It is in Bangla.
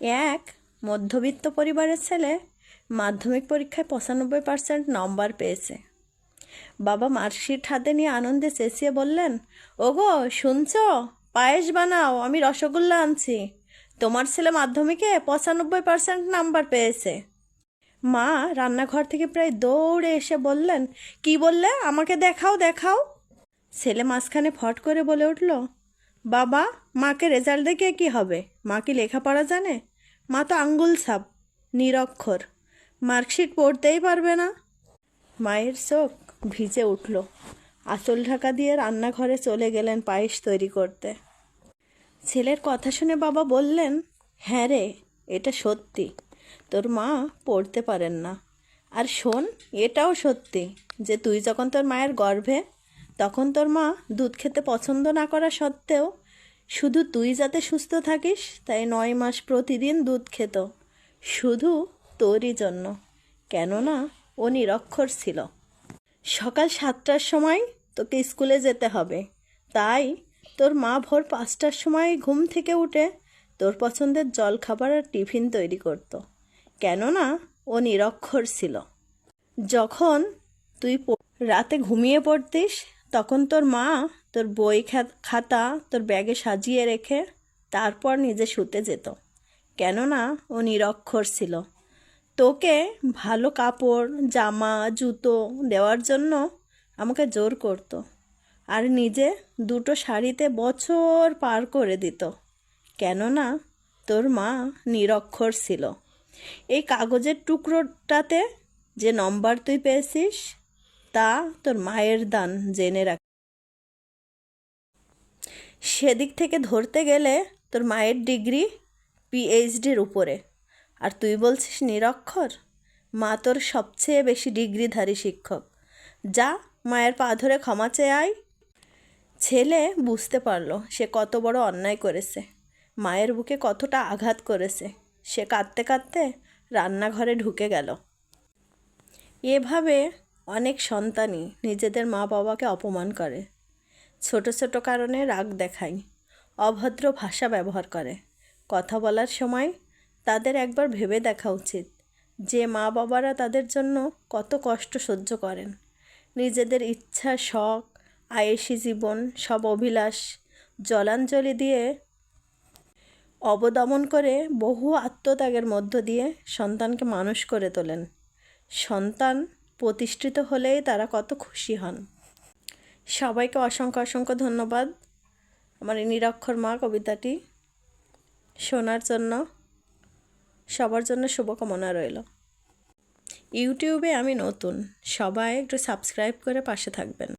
এক, মধ্যবিত্ত পরিবারের ছেলে মাধ্যমিক পরীক্ষায় পঁচানব্বই পার্সেন্ট নম্বর পেয়েছে। বাবা মার্কশিট হাতে নিয়ে আনন্দে চেঁচিয়ে বললেন, ওগো, শুনছো? পায়েস বানাও, আমি রসগোল্লা আনছি। তোমার ছেলে মাধ্যমিকে পঁচানব্বই পার্সেন্ট নাম্বার পেয়েছে। মা রান্নাঘর থেকে প্রায় দৌড়ে এসে বললেন, কি বললে? আমাকে দেখাও দেখাও। ছেলে মাঝখানে ফট করে বলে উঠল বাবা, মাকে রেজাল্ট দেখে কি হবে? মা কি লেখাপড়া জানে? মা তো আঙ্গুল ছাপ, নিরক্ষর। মার্কশিট পড়তেই পারবে না। মায়ের চোখ ভিজে উঠল। আঁচল ঢাকা দিয়ে রান্নাঘরে চলে গেলেন পায়েস তৈরি করতে। ছেলের কথা শুনে বাবা বললেন হ্যাঁ রে, এটা সত্যি। তোর মা পড়তে পারেন না। আর শোন, এটাও সত্যি যে তুই যখন তোর মায়ের গর্ভে, তখন তোর মা দুধ খেতে পছন্দ না করা সত্ত্বেও শুধু তুই যাতে সুস্থ থাকিস, তাই নয় মাস প্রতিদিন দুধ খেত। শুধু তোরই জন্য। কেননা, ও নিরক্ষর ছিল। সকাল সাতটার সময় তোকে স্কুলে যেতে হবে। তাই তোর মা ভোর পাঁচটার সময় ঘুম থেকে উঠে তোর পছন্দের জলখাবার আর টিফিন তৈরি করত। কেননা, ও নিরক্ষর ছিল। যখন তুই রাতে ঘুমিয়ে পড়তিস, তখন তোর মা তোর বই খাতা তোর ব্যাগে সাজিয়ে রেখে তারপর নিজে শুতে যেত। কেননা ও নিরক্ষর ছিল। তোকে ভালো কাপড়, জামা, জুতো দেওয়ার জন্য আমাকে জোর করতো আর নিজে দুটো শাড়িতে বছর পার করে দিত। কেননা তোর মা নিরক্ষর ছিল। এই কাগজের টুকরোটাতে যে নম্বর তুই পেয়েছিস, তা তোর মায়ের দান জেনে রাখ। সেদিক থেকে ধরতে গেলে তোর মায়ের ডিগ্রি পিএইচডির উপরে। আর তুই বলছিস নিরক্ষর? মা তোর সবচেয়ে বেশি ডিগ্রিধারী শিক্ষক। যা মায়ের পা ধরে ক্ষমা চেয়ে আয়। ছেলে বুঝতে পারল সে কত বড় অন্যায় করেছে। মায়ের বুকে কতটা আঘাত করেছে। সে কাঁদতে কাঁদতে রান্নাঘরে ঢুকে গেল। এভাবে অনেক সন্তানই নিজেদের মা বাবাকে অপমান করে। ছোট ছোট কারণে রাগ দেখায়। অভদ্র ভাষা ব্যবহার করে। কথা বলার সময় তাদের একবার ভেবে দেখা উচিত যে মা বাবারা তাদের জন্য কত কষ্ট সহ্য করেন। নিজেদের ইচ্ছা, শখ, আয়েসি জীবন, সব অভিলাষ, জলাঞ্জলি দিয়ে অবদমন করে বহু আত্মত্যাগের মধ্য দিয়ে সন্তানকে মানুষ করে তোলেন। সন্তান প্রতিষ্ঠিত হলেই তারা কত খুশি হন। সবাইকে অসংখ্য অসংখ্য ধন্যবাদ। আমার এই নিরক্ষর মা কবিতাটি শোনার জন্য, সবার জন্য শুভকামনা রইল। ইউটিউবে আমি নতুন, সবাই একটু সাবস্ক্রাইব করে পাশে থাকবেন।